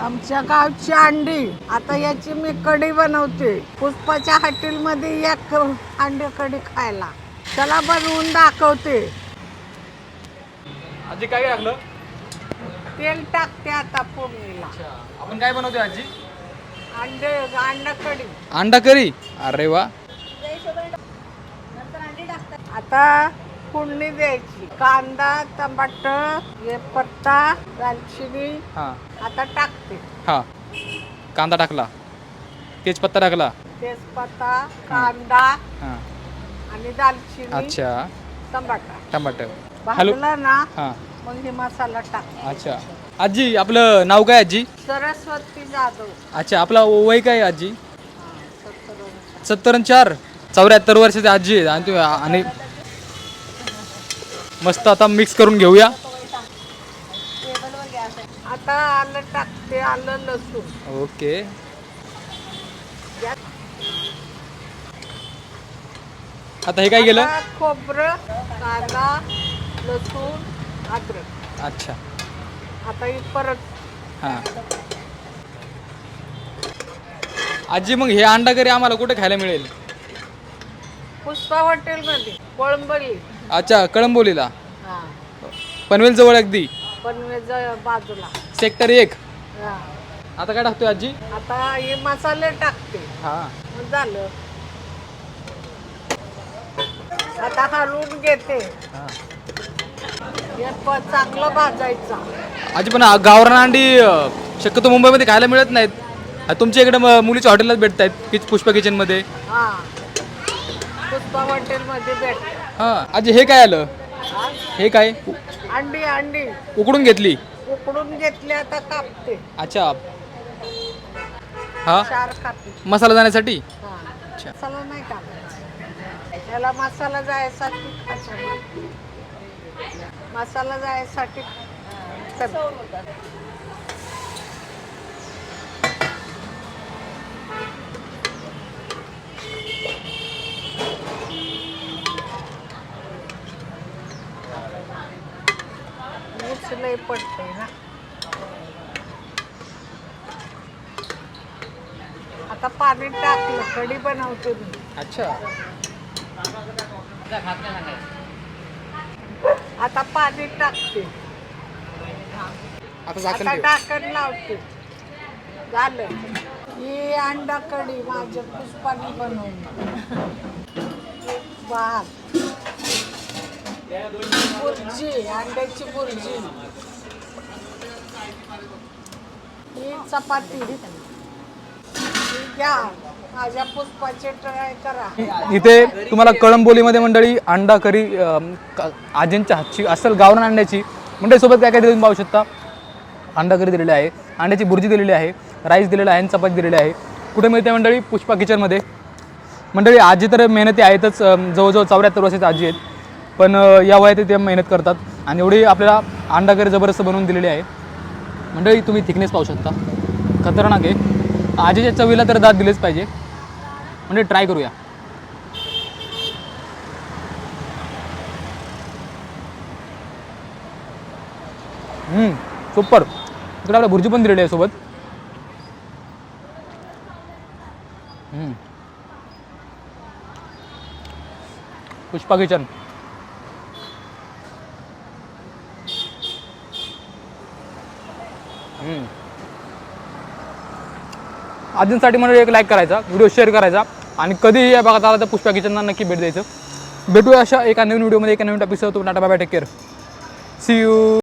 आमच्या गावची अंडी. आता याची मी कढी बनवते. पुष्पाच्या हॉटेलमध्ये एक अंडी कढी खायला. चला बनवून दाखवते. आजी काय लागलं तेल टाकते आता फोडणीला. आपण काय बनवतो आजी? अंडे अंडा कढी. अंडा करी? अरे वा. आता फोडणी द्यायची. कांदा टमाट हे पत्ता दालचिनी. हा. आता टाकते. हा. कांदा टाकला. तेजपत्ता टाकला. तेजपत्ता कांदा हा. आणि दालचिनी अच्छा. टमाटा टमाटर हॅलो. भाजला ना हा. मग हे मसाला टाक. अच्छा. आजी आपलं नाव काय आजी? सरस्वती जाधव. अच्छा आपला वय काय आजी? हा, सत्तर वर्ष. सत्तर आणि चार. चौऱ्याहत्तर वर्षाची आजी आहे आणि तुम्ही आणि मस्त आता मिक्स करून घेऊया. आता आलं टाकते आलं लसूण. ओके. आता हे काय केलं? आता खोबरं कांदा लसूण अद्रक. अच्छा. आता हे परत हां. आजी मग हे अंडा करी आम्हाला कुठे खायला मिळेल? पुष्पा हॉटेलमध्ये कोळंबली. अच्छा कळंबोलीला? हा. पनवेल जवळ अगदी पनवेलच्या बाजूला. सेक्टर एक? हा. आता काय टाकतोय आजी? आता हे मसाले टाकते. हां. मग झालं. आता हलवून घेते. हां. हे प चांगलं भाजायचं. आजी पण गावरान अंडी अं, शक्यतो मुंबईमध्ये खायला मिळत नाहीत. आ, तुमच्या इकडे म- मुलीच्या हॉटेललाच भेटत आहेत पुष्पा किचनमध्ये हा. पुष्पा हॉटेलमध्ये भेट हां आजी हे काय आलं? हे? काय? उ- अंडी अंडी. उकडून घेतली? उकडून घेतली आता कापते. अच्छा. हा? चार कापते मसाला जाण्यासाठी? हा. अच्छा. मसाला नाही कापायचा. त्याला मसाला जायसाठी खायचं. मसाला जायसाठी मीच लय पडते ना. आता पाणी टाकलं कढी बनवते मी. अच्छा. आता पाणी टाकते. आता झाकण आता ठेव. टाकण लावते. झालं. ही अंडा कढी माझ्या पुष्पाने बनवली. भात अंड्याची बुर्जी. ही चपाती. घ्या. माझ्या पुष्पाचे ट्राय करा. इथे तुम्हाला कळंबोलीमध्ये मंडळी अंडा करी अम, का- आजींच्या हातची असेल गावरान अंड्याची मंडळी सोबत काय काय दिलं तुम्ही पाहू शकता? अंडा करी दिलेली आहे अंड्याची बुर्जी दिलेली आहे राईस दिलेला आहे आणि चपाती दिलेली आहे. कुठे मिळते मंडळी? पुष्पा किचनमध्ये मंडळी आजी तर मेहनती आहेतच जवळजवळ चौऱ्याहत्तर वर्षाची आजी आहेत. पण या वयात ते मेहनत करतात आणि एवढी आपल्याला अंडा वगैरे जबरदस्त बनवून दिलेली आहे. मंडळी तुम्ही थिकनेस पाहू शकता. खतरनाक आहे. आजीच्या चवीला तर दात दिलेच पाहिजे. म्हणजे ट्राय करूया. सुपर इकडे आपल्या भुर्जी पण दिलेली आहे सोबत. पुष्पा किचन. अजूनसाठी म्हणजे एक लाईक करायचा व्हिडिओ शेअर करायचा. आणि कधीही या भागात आला तर पुष्पा किचनला नक्की भेट द्यायचं. भेटूया अशा एका नवीन व्हिडिओमध्ये एका नवीन टॉपिकसह तुम्ही tata bye take care see you